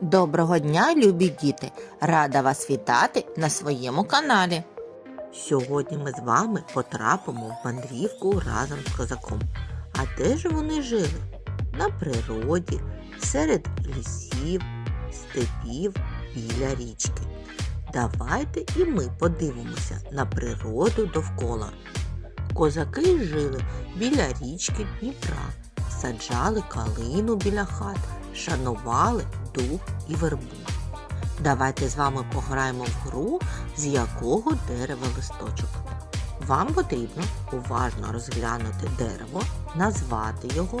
Доброго дня, любі діти! Рада вас вітати на своєму каналі. Сьогодні ми з вами потрапимо в мандрівку разом з козаком. А де ж вони жили? На природі, серед лісів, степів, біля річки. Давайте і ми подивимося на природу довкола. Козаки жили біля річки Дніпра, саджали калину біля хат, шанували дух і вербу. Давайте з вами пограємо в гру, з якого дерева листочок. Вам потрібно уважно розглянути дерево, назвати його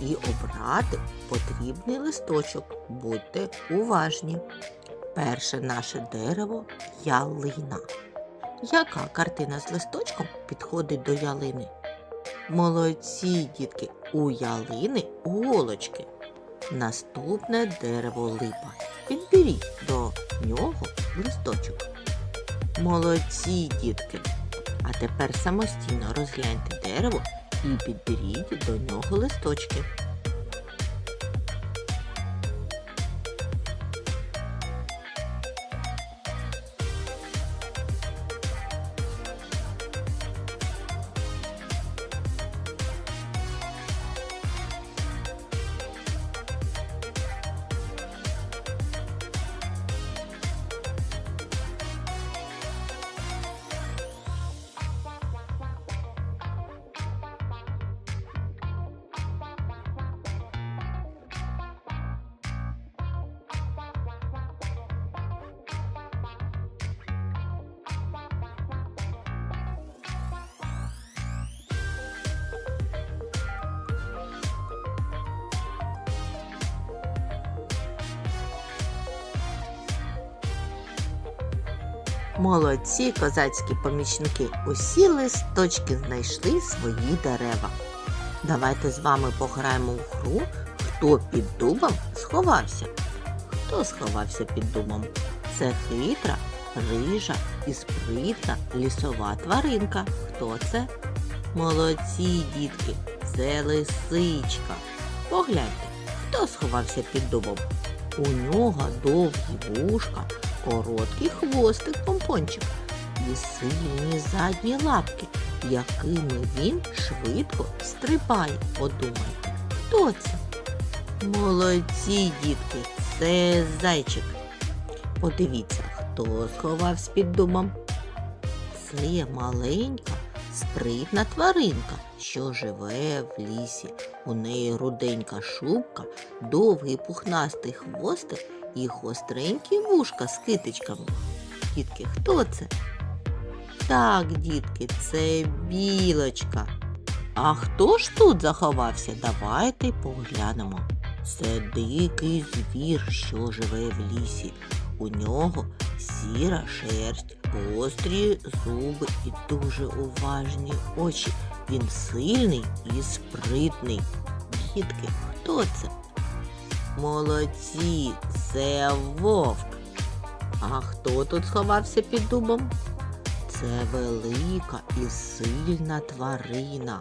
і обрати потрібний листочок. Будьте уважні. Перше наше дерево ялина. Яка картина з листочком підходить до ялини? Молодці, дітки, у ялини голочки. Наступне дерево липа. Підберіть до нього листочок. Молодці, дітки. А тепер самостійно розгляньте дерево і підберіть до нього листочки. Молодці козацькі помічники, усі листочки знайшли свої дерева. Давайте з вами пограємо в гру, хто під дубом сховався. Хто сховався під дубом? Це хитра, рижа і спритна лісова тваринка. Хто це? Молодці, дітки, це лисичка. Погляньте, хто сховався під дубом? У нього довгі вушка, короткий хвостик помпончик і сильні задні лапки, якими він швидко стрибає. Подумайте, хто це? Молодці, дітки, це зайчик. Подивіться, хто сховався під дубом. Це маленька, спритна тваринка, що живе в лісі. У неї руденька шубка, довгий пухнастий хвостик і гостренькі вушка з китичками. Дітки, хто це? Так, дітки, це білочка. А хто ж тут заховався? Давайте поглянемо. Це дикий звір, що живе в лісі. У нього сіра шерсть, гострі зуби і дуже уважні очі. Він сильний і спритний. Дітки, хто це? Молодці, це вовк. А хто тут сховався під дубом? Це велика і сильна тварина.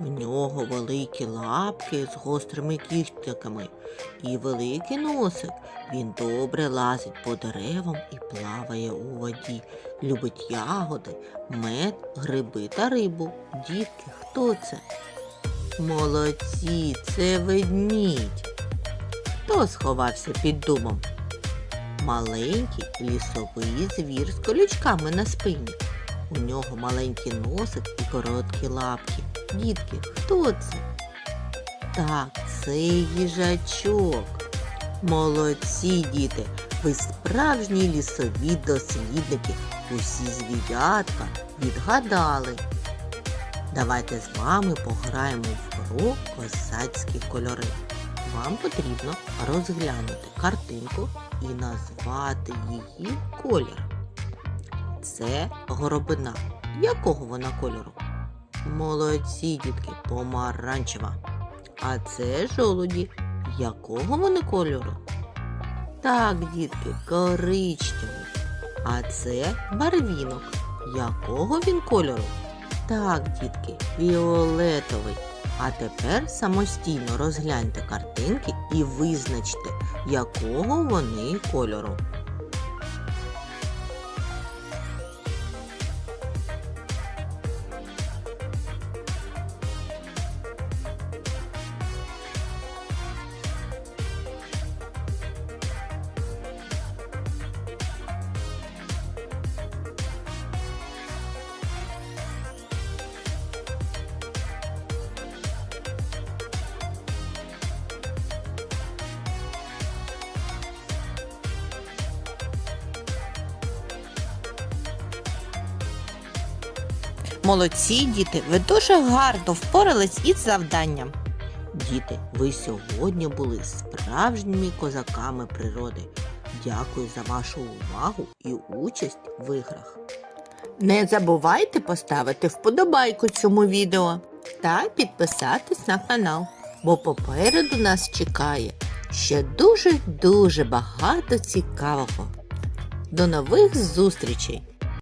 У нього великі лапки з гострими кігтяками і великий носик. Він добре лазить по деревам і плаває у воді. Любить ягоди, мед, гриби та рибу. Дітки, хто це? Молодці, це ведмідь. Хто сховався під дубом? Маленький лісовий звір з колючками на спині. У нього маленький носик і короткі лапки. Дітки, хто це? Так, це їжачок. Молодці, діти, ви справжні лісові дослідники. Усі звірятка відгадали. Давайте з вами пограємо в гру козацькі кольори. Вам потрібно розглянути картинку і назвати її колір. Це горобина. Якого вона кольору? Молодці, дітки, помаранчева. А це жолуді. Якого вони кольору? Так, дітки, коричневий. А це барвінок. Якого він кольору? Так, дітки, фіолетовий. А тепер самостійно розгляньте картинки і визначте, якого вони кольору. Молодці, діти, ви дуже гарно впорались із завданням. Діти, ви сьогодні були справжніми козаками природи. Дякую за вашу увагу і участь в іграх. Не забувайте поставити вподобайку цьому відео та підписатись на канал, бо попереду нас чекає ще дуже-дуже багато цікавого. До нових зустрічей!